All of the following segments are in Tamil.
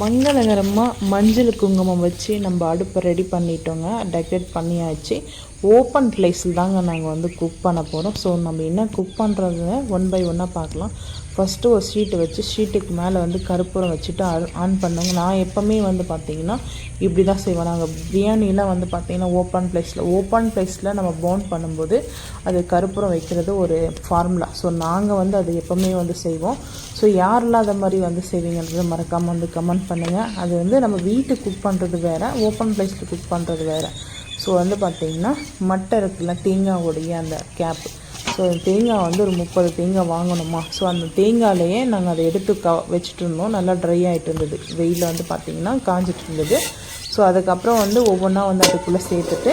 மங்களகரமாக மஞ்சள் குங்குமம் வச்சு நம்ம அடுப்பை ரெடி பண்ணிட்டோங்க. டெக்கரேட் பண்ணியாச்சு. ஓப்பன் பிளேஸில் தாங்க நாங்கள் வந்து குக் பண்ண போகிறோம் ஸோ நம்ம என்ன குக் பண்ணுறது ஒன் பை ஒன்னாக பார்க்கலாம். ஃபஸ்ட்டு ஒரு ஷீட்டு வச்சு ஷீட்டுக்கு மேலே வந்து கருப்பூரம் வச்சுட்டு ஆன் பண்ணுங்க. நான் எப்போவுமே வந்து பார்த்திங்கன்னா இப்படி தான் செய்வோம் நாங்கள் பிரியாணிலாம் வந்து பார்த்திங்கன்னா ஓப்பன் பிளேஸில் ஓப்பன் பிளேஸில் நம்ம பவுன் பண்ணும்போது அது கருப்பூரம் வைக்கிறது ஒரு ஃபார்முலா ஸோ நாங்கள் வந்து அது எப்போவுமே வந்து செய்வோம். ஸோ யாரெல்லாம் அதை மாதிரி வந்து செய்வீங்கன்றது மறக்காமல் வந்து கமெண்ட் பண்ணுங்கள் அது வந்து நம்ம வீட்டுக்கு குக் பண்ணுறது வேறு ஓப்பன் பிளேஸில் குக் பண்ணுறது வேறு. ஸோ வந்து பார்த்திங்கன்னா மட்டை இருக்குல்ல தேங்காவுடைய அந்த கேப்பு ஸோ தேங்காய் வந்து ஒரு முப்பது தேங்காய் வாங்கணுமா? ஸோ அந்த தேங்காயிலையே நாங்கள் அதை எடுத்து க வச்சுட்டு இருந்தோம். நல்லா ட்ரை ஆகிட்டு இருந்தது. வெயிலில் வந்து பார்த்திங்கன்னா காஞ்சிட்டு இருந்தது. ஸோ அதுக்கப்புறம் வந்து ஒவ்வொன்றா வந்து அதுக்குள்ளே சேர்த்துட்டு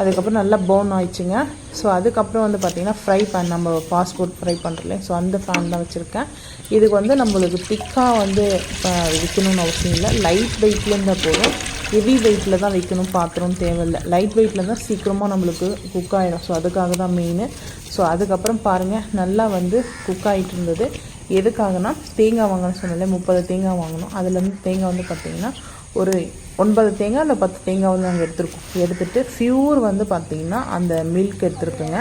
அதுக்கப்புறம் நல்லா பவுன் ஆயிடுச்சுங்க. ஸோ அதுக்கப்புறம் வந்து பார்த்திங்கன்னா ஃப்ரை பேன் நம்ம பாஸ்போர்ட் ஃப்ரை பண்ணுறல ஸோ அந்த ஃபேன் தான் வச்சுருக்கேன். இதுக்கு வந்து நம்மளுக்கு திக்காக வந்து இப்போ விற்கணும்னு அவசியம் இல்லை. லைட் வெயிட்லேருந்தால் போதும். ஹெவி வெயிட்டில் தான் வைக்கணும் பாத்திரம் தேவையில்லை. லைட் வெயிட்டில் தான் சீக்கிரமாக நம்மளுக்கு குக் ஆகிடும் ஸோ அதுக்காக தான் மெயின் ஸோ அதுக்கப்புறம் பாருங்கள் நல்லா வந்து குக் ஆகிட்டு இருந்தது. எதுக்காகனா தேங்காய் வாங்கணும்னு சொன்னாலே முப்பது தேங்காய் வாங்கணும். அதுலேருந்து தேங்காய் வந்து பார்த்திங்கன்னா ஒரு ஒன்பது தேங்காய் இல்லை பத்து தேங்காய் வந்து நாங்கள் எடுத்துருக்கோம். எடுத்துகிட்டு ப்யூர் வந்து பார்த்திங்கன்னா அந்த மில்க் எடுத்துருக்குங்க.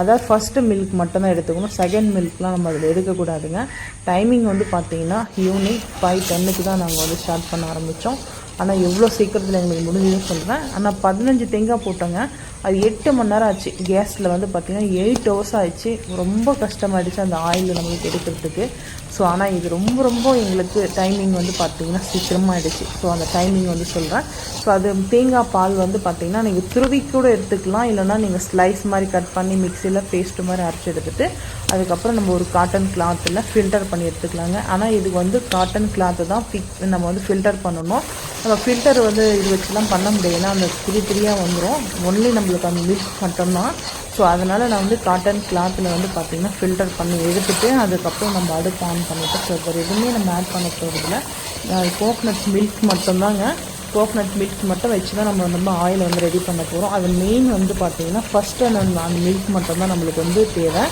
அதாவது ஃபஸ்ட்டு மில்க் மட்டும்தான் எடுத்துக்கணும். செகண்ட் மில்க்லாம் நம்ம அதில் எடுக்கக்கூடாதுங்க டைமிங் வந்து பார்த்திங்கன்னா ஈவினிங் ஃபைவ் டென்னுக்கு தான் நாங்கள் வந்து ஸ்டார்ட் பண்ண ஆரம்பித்தோம் ஆனால் எவ்வளோ சீக்கிரத்தில் எங்களுக்கு முடிஞ்சதுன்னு சொல்கிறேன் ஆனால் பதினஞ்சு தேங்காய் போட்டோங்க. அது எட்டு மணி நேரம் ஆச்சு. கேஸில் வந்து பார்த்திங்கன்னா எயிட் ஹவர்ஸ் ஆயிடுச்சு. ரொம்ப கஷ்டமாயிடுச்சு அந்த ஆயில் நம்மளுக்கு எடுக்கிறதுக்கு. ஸோ ஆனால் இது ரொம்ப ரொம்ப எங்களுக்கு டைமிங் வந்து பார்த்திங்கன்னா சீக்கிரமாக ஆகிடுச்சு ஸோ அந்த டைமிங் வந்து சொல்கிறேன் ஸோ அது தேங்காய் பால் வந்து பார்த்திங்கன்னா நீங்கள் துருவி கூட எடுத்துக்கலாம். இல்லைனா நீங்கள் ஸ்லைஸ் மாதிரி கட் பண்ணி மிக்சியில் பேஸ்ட்டு மாதிரி அரைச்சி எடுத்துகிட்டு அதுக்கப்புறம் நம்ம ஒரு காட்டன் கிளாத்தில் ஃபில்டர் பண்ணி எடுத்துக்கலாங்க. ஆனால் இது வந்து காட்டன் கிளாத்து தான் பிக் நம்ம வந்து ஃபில்டர் பண்ணணும். நம்ம ஃபில்டர் வந்து இது வச்சுலாம் பண்ண முடியாது. அந்த திரி திரியாக வந்துடும் ஒன்லி நம்மளுக்கு அந்த மில்க் மட்டும்தான். ஸோ அதனால் நான் வந்து காட்டன் கிளாத்தில் வந்து பார்த்திங்கன்னா ஃபில்டர் பண்ணி எடுத்துகிட்டு அதுக்கப்புறம் நம்ம அடுப்பு ஆன் பண்ணிவிட்டு ஸோ எதுவுமே நம்ம ஆட் பண்ண போகிறதில்ல கோகனட் மில்க் மட்டும்தாங்க. கோகனட் மில்க் மட்டும் வச்சு தான் நம்ம வந்து ஆயில் வந்து ரெடி பண்ண போகிறோம் அது மெயின் வந்து பார்த்திங்கன்னா ஃபஸ்ட்டு அந்த அந்த மில்க் மட்டும் தான் நம்மளுக்கு வந்து தேவை.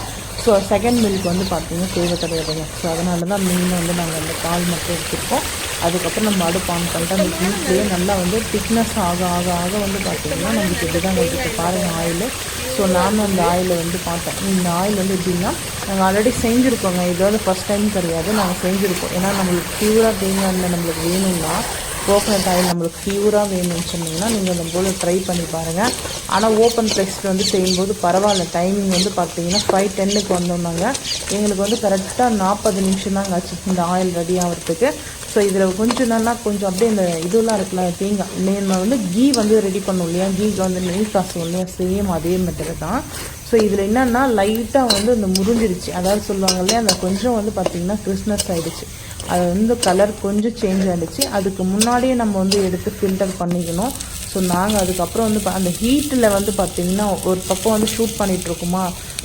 ஸோ செகண்ட் மில்க் வந்து பார்த்திங்கன்னா தேவை கிடையாதுங்க ஸோ அதனால தான் மெயின் வந்து நாங்கள் அந்த பால் மட்டும் எடுத்துருக்கோம் அதுக்கப்புறம் நம்ம அடுப்பு ஆன் பண்ணிட்டு அந்த மில்க்லேயே நல்லா வந்து திக்னஸ் ஆக ஆக ஆக வந்து பார்த்திங்கன்னா நம்மளுக்கு இதுதான் தான் வந்துட்டு பாருங்கள் ஆயில் ஸோ நானும் அந்த ஆயிலை வந்து பார்த்தேன். இந்த ஆயில் வந்து எப்படின்னா நாங்கள் ஆல்ரெடி செஞ்சுருக்கோங்க. இது வந்து ஃபஸ்ட் டைம் கிடையாது. நாங்கள் செஞ்சுருக்கோம். ஏன்னா நம்மளுக்கு பியூராக தேங்காய் நம்மளுக்கு வேணும்னா கோகனட் ஆயில் நம்மளுக்கு பியூராக வேணும்னு சொன்னிங்கன்னா நீங்கள் அந்த போல் ட்ரை பண்ணி பாருங்கள் ஆனால் ஓப்பன் ப்ளேஸில் வந்து செய்யும்போது பரவாயில்ல. டைமிங் வந்து பார்த்தீங்கன்னா ஃபைவ் டென்னுக்கு வந்தோம்னாங்க. எங்களுக்கு வந்து கரெக்டாக நாற்பது நிமிஷம் தாங்க ஆச்சு. இந்த ஆயில் ரெடி ஆகிறதுக்கு. ஸோ இதில் கொஞ்சம் நல்லா கொஞ்சம் அப்படியே இந்த இதெல்லாம் இருக்குல்ல தேங்காய். நம்ம வந்து கீ வந்து ரெடி பண்ணோம் இல்லையா? கீக்கு வந்து நெய் காசும் இல்லையா சேம் அதே மாதிரி தான். ஸோ இதில் என்னென்னா லைட்டாக வந்து இந்த முறிஞ்சிருச்சு. அதாவது சொல்லுவாங்க இல்லையா அந்த கொஞ்சம் வந்து பார்த்திங்கன்னா கிறிஸ்மஸ் ஆகிடுச்சு அது வந்து கலர் கொஞ்சம் சேஞ்ச் ஆகிடுச்சு அதுக்கு முன்னாடியே நம்ம வந்து எடுத்து ஃபில்டர் பண்ணிக்கணும். ஸோ நாங்கள் அதுக்கப்புறம் வந்து அந்த ஹீட்டில் வந்து பார்த்திங்கன்னா ஒரு பக்கம் வந்து ஷூட் பண்ணிகிட்ருக்குமா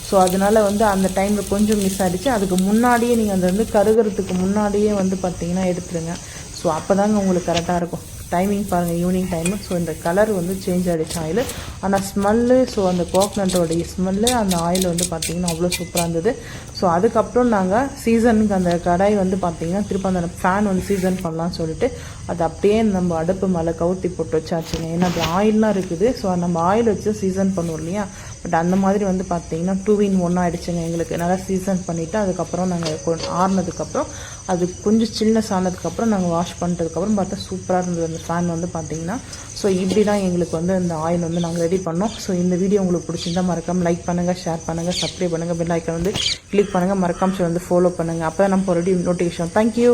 ஸோ அதனால் வந்து அந்த டைமில் கொஞ்சம் மிஸ் ஆகிடுச்சு அதுக்கு முன்னாடியே நீங்கள் அதை வந்து கருகிறதுக்கு முன்னாடியே வந்து பார்த்தீங்கன்னா எடுத்துருங்க. ஸோ அப்போ தாங்க உங்களுக்கு கரெக்டாக இருக்கும். டைமிங் பாருங்கள் ஈவினிங் டைமு ஸோ இந்த கலர் வந்து சேஞ்ச் ஆகிடுச்சு ஆயில் ஆனால் ஸ்மெல்லு ஸோ அந்த கோக்னட்டோடைய ஸ்மெல்லு அந்த ஆயில் வந்து பார்த்திங்கன்னா அவ்வளோ சூப்பராக இருந்தது. ஸோ அதுக்கப்புறம் நாங்கள் சீசனுக்கு அந்த கடாய் வந்து பார்த்திங்கன்னா திரும்ப அந்த ஃபேன் வந்து சீசன் பண்ணலாம்னு சொல்லிட்டு அது அப்படியே நம்ம அடுப்பு மேலே கவுத்தி போட்டு வச்சாச்சுங்க. ஏன்னா அது ஆயிலெலாம் இருக்குது. ஸோ நம்ம ஆயில் வச்சு சீசன் பண்ணுவோம் இல்லையா? பட் அந்த மாதிரி வந்து பார்த்தீங்கன்னா டூ இன் ஒன் ஆகிடுச்சுங்க எங்களுக்கு. நல்லா சீசன் பண்ணிவிட்டு அதுக்கப்புறம் நாங்கள் ஆறுனதுக்கப்புறம் அது கொஞ்சம் சில்னஸ் ஆனதுக்கப்புறம் நாங்கள் வாஷ் பண்ணிட்டதுக்கப்புறம் பார்த்தா சூப்பராக இருந்தது. அந்த ஃபேன் வந்து பார்த்தீங்கன்னா ஸோ இப்படி தான் எங்களுக்கு வந்து அந்த ஆயில் வந்து நாங்கள் ரெடி பண்ணோம். ஸோ இந்த வீடியோ உங்களுக்கு பிடிச்சிருந்தா மறக்காமல் லைக் பண்ணுங்கள் ஷேர் பண்ணுங்கள் சப்ஸ்கிரைப் பண்ணுங்கள் பெல் ஐக்கன் வந்து கிளிக் பண்ணுங்கள் மறக்காமல் வந்து ஃபாலோ பண்ணுங்கள் அப்போ தான் நம்ம ஒரு நோட்டிஃபிகேஷன் தேங்க்யூ